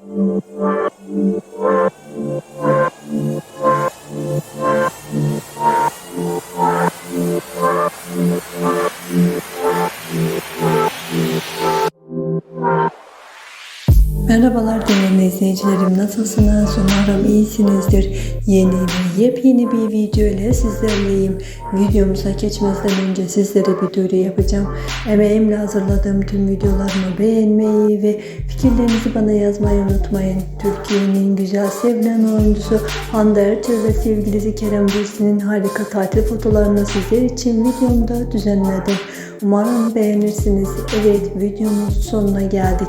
Thank you. Merhabalar değerli izleyicilerim nasılsınız? Umarım iyisinizdir. Yeni ve yepyeni bir video ile sizlerleyim. Videomuza geçmezden önce sizlere bir duyuru yapacağım. Emeğimle hazırladığım tüm videolarımı beğenmeyi ve fikirlerinizi bana yazmayı unutmayın. Türkiye'nin güzel sevilen oyuncusu Hande Erçel ve sevgilisi Kerem Bürsin'in harika tatil fotolarını sizler için videomda düzenledim. Umarım beğenirsiniz. Evet videomuzun sonuna geldik.